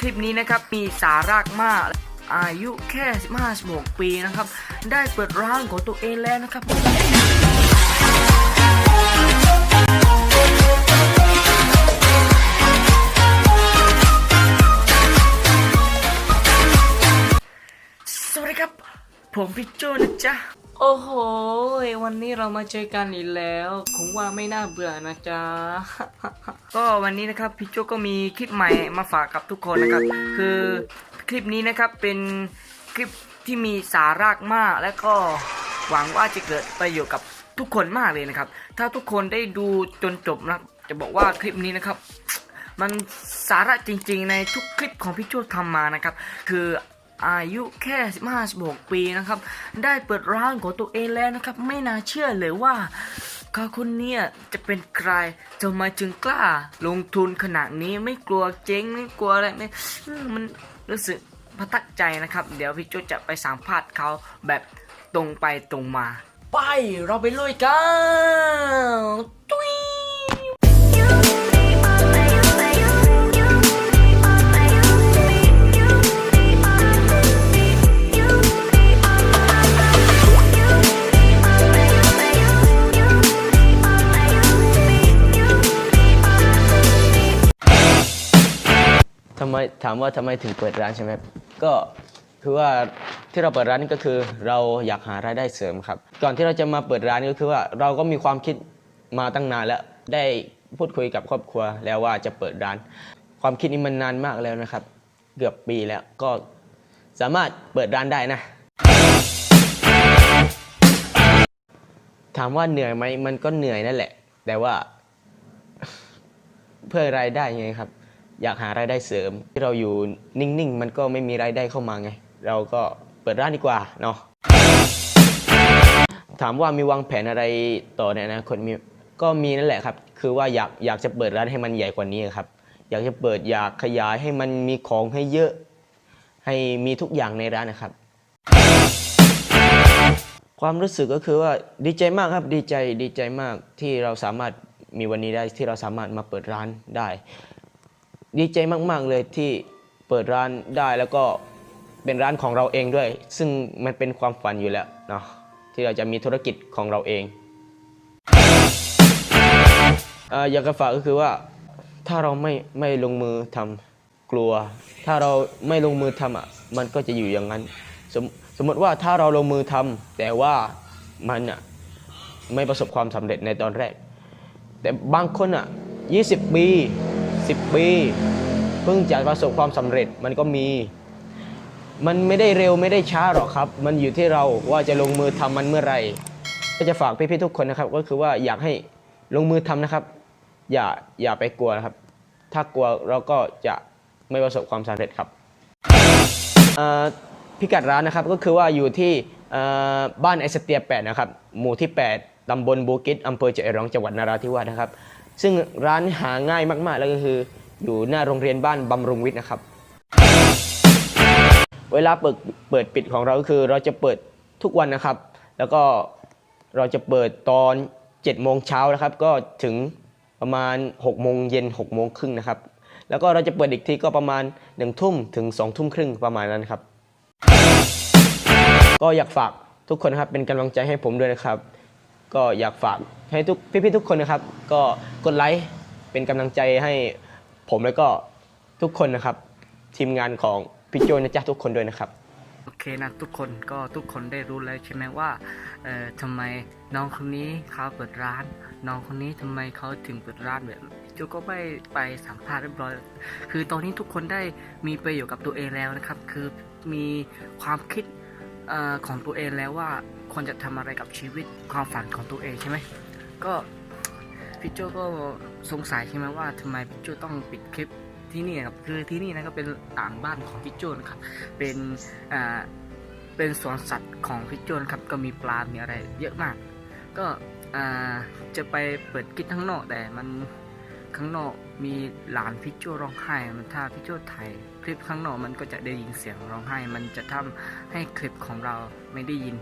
คลิปนี้นะครับมีสาระมากอายุแค่15 16ปีนะครับ ได้เปิดร้านของตัวเองแล้วนะครับสวัสดีครับ ผมพี่โจนะจ๊ะ โอ้โห วันนี้เรามาเจอกันอีกแล้วคงว่าไม่น่าเบื่อนะจ๊ะ ก็วันนี้นะครับพี่โจก็มีคลิปใหม่มาฝากกับทุกคนนะครับ คือคลิปนี้นะครับเป็นคลิปที่มีสาระมาก และก็หวังว่าจะเกิดประโยชน์กับทุกคนมากเลยนะครับ ถ้าทุกคนได้ดูจนจบนะจะบอกว่าคลิปนี้นะครับ มันสาระจริงๆในทุกคลิปของพี่โจทำมานะครับ คือ อายุแค่15 16ปีนะครับ ได้เปิดร้านของตัวเองแล้วนะครับ ไม่น่าเชื่อเลยว่าเขาคนเนี้ยจะเป็นใครจะมาจึงกล้าลงทุนขนาดนี้ไม่กลัวเจ๊งไม่กลัวอะไรไม่อืมมันรู้สึกประทับใจนะครับ เดี๋ยวพี่โจจะไปสัมภาษณ์เขาแบบตรงไปตรงมา ไปเราไปลุยกัน ทำไมถามว่าทำไมถึงเปิดร้านใช่ไหมก็คือว่าที่เราเปิดร้านนี่ก็คือ เราอยากหารายได้เสริมครับ ก่อนที่เราจะมาเปิดร้านก็คือว่าเราก็มีความคิดมาตั้งนานแล้วได้พูดคุยกับครอบครัวแล้วว่าจะเปิดร้าน ความคิดนี้มันนานมากแล้วนะครับ เกือบปีแล้วก็สามารถเปิดร้านได้นะ ถามว่าเหนื่อยไหมมันก็เหนื่อยนั่นแหละ แต่ว่า เพื่อรายได้ไงครับ อยากหารายได้เสริม ที่เราอยู่นิ่งๆ มันก็ไม่มีรายได้เข้ามาไง เราก็เปิดร้านดีกว่าเนาะถามว่ามีวางแผนอะไรต่อในอนาคตมีก็มีนั่นแหละครับ คือว่าอยากอยากจะเปิดร้านให้มันใหญ่กว่านี้ครับ อยากจะเปิดอยากขยายให้มันมีของให้เยอะ ให้มีทุกอย่างในร้านนะครับ ความรู้สึกก็คือว่าดีใจมากครับดีใจดีใจมากที่เราสามารถมีวันนี้ได้ที่เราสามารถมาเปิดร้านได้ ดีใจมาก ๆ เลยที่เปิดร้านได้แล้วก็เป็นร้านของเราเองด้วย ซึ่งมันเป็นความฝันอยู่แล้วเนาะที่เราจะมีธุรกิจของเราเองเอ่ออยากจะฝากก็คือว่า ถ้าเราไม่ไม่ลงมือทำกลัว ถ้าเราไม่ลงมือทำอะมันก็จะอยู่อย่างนั้น สมสมมติว่าถ้าเราลงมือทำแต่ว่ามันอะไม่ประสบความสำเร็จในตอนแรก แต่บางคนอะ 20 ปี 10 ปีเพิ่งจะประสบความสำเร็จมันก็มี มันไม่ได้เร็วไม่ได้ช้าหรอกครับ มันอยู่ที่เราว่าจะลงมือทำมันเมื่อไหร่ก็จะฝากพี่ๆทุกคนนะครับ ก็คือว่าอยากให้ลงมือทำนะครับ อย่าอย่าไปกลัวนะครับ ถ้ากลัวเราก็จะไม่ประสบความสำเร็จครับพิกัดร้านนะครับก็คือว่าอยู่ที่บ้านไอสเตีย8นะครับหมู่ที่ 8ตำบลบูกิตอำเภอเจเอรองจังหวัดนราธิวาสนะครับ ซึ่งร้านหาง่ายมากๆ แล้วก็คือ อยู่หน้าโรงเรียนบ้านบำรุงวิทย์นะครับ เวลาเปิดเปิดปิดของเราก็คือเราจะเปิดทุกวันนะครับ แล้วก็เราจะเปิดตอน7โมงเช้านะครับ ก็ถึงประมาณ6โมงเย็น6โมงครึ่งนะครับ แล้วก็เราจะเปิดอีกทีก็ประมาณ1ทุ่มถึง2ทุ่มครึ่งประมาณนั้นครับ ก็อยากฝากทุกคนครับเป็นกำลังใจให้ผมด้วยนะครับ ก็อยากฝากให้ทุกพี่ๆทุกคนนะครับ ก็กดไลค์เป็นกำลังใจให้ผมแล้วก็ทุกคนนะครับ ทีมงานของพี่โจนะจ๊ะทุกคนด้วยนะครับ โอเคนะทุกคนก็ทุกคนได้รู้แล้วใช่ไหมว่าเอ่อทำไมน้องคนนี้เขาเปิดร้าน น้องคนนี้ทำไมเขาถึงเปิดร้านแบบจูก็ไปไปสัมภาษณ์เรียบร้อย คือตอนนี้ทุกคนได้มีประโยชน์กับตัวเองแล้วนะครับ คือมีความคิดเออของตัวเองแล้วว่า ควรจะทำอะไรกับชีวิตความฝันของตัวเองใช่ไหมก็พี่โจก็สงสัยใช่ไหมว่าทำไมพี่โจต้องปิดคลิปที่นี่ครับคือที่นี่นะก็เป็นต่างบ้านของพี่โจนะครับเป็นอ่าเป็นสวนสัตว์ของพี่โจนครับก็มีปลา มีอะไร เยอะมาก ก็อ่าจะไปเปิดกิจข้างนอกแต่มันข้างนอกมีหลานพี่โจร้องไห้มันถ้าพี่โจถ่าย ลิปข้างนอกมันก็จะได้ยินเสียงร้องไห้ มันจะทำให้คลิปของเราไม่ได้ยิน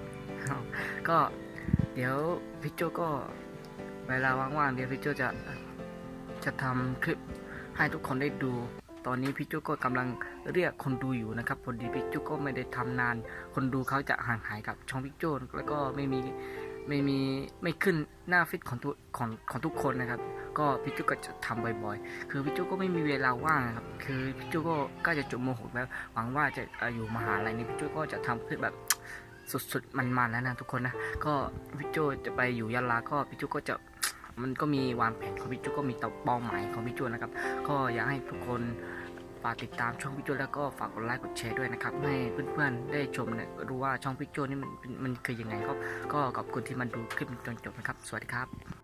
ก็เดี๋ยวพี่โจก็เวลาว่างๆเดี๋ยวพี่โจจะจะทำคลิปให้ทุกคนได้ดู ตอนนี้พี่โจก็กำลังเรียกคนดูอยู่นะครับพอดีพี่โจก็ไม่ได้ทำนาน คนดูเขาจะห่างหายกับช่องพี่โจแล้วก็ไม่มี ไม่มีไม่ขึ้นหน้าฟิตของทุกของของทุกคนนะครับ ก็พี่โจก็จะทำบ่อยๆ คือพี่โจก็ไม่มีเวลาว่างนะครับ คือพี่โจก็ใกล้จะจบม .6 แล้ว หวังว่าจะอยู่มหาลัยนี้พี่โจก็จะทำเพื่อแบบสุดๆมันๆแล้วนะทุกคนนะ ก็พี่โจจะไปอยู่ยะลา ก็พี่โจก็จะมันก็มีวางแผนของพี่โจก็มีตเป้าหมายของพี่โจนะครับ ก็อยากให้ทุกคน ฝากติดตามช่องพี่โจแล้วก็ฝากกดไลค์กดแชร์ด้วยนะครับให้เพื่อนๆได้ชมเนี่ยรู้ว่าช่องพี่โจนี่มันเป็นมันคือยังไงก็ก็ขอบคุณที่มาดูคลิปจนจบนะครับ สวัสดีครับ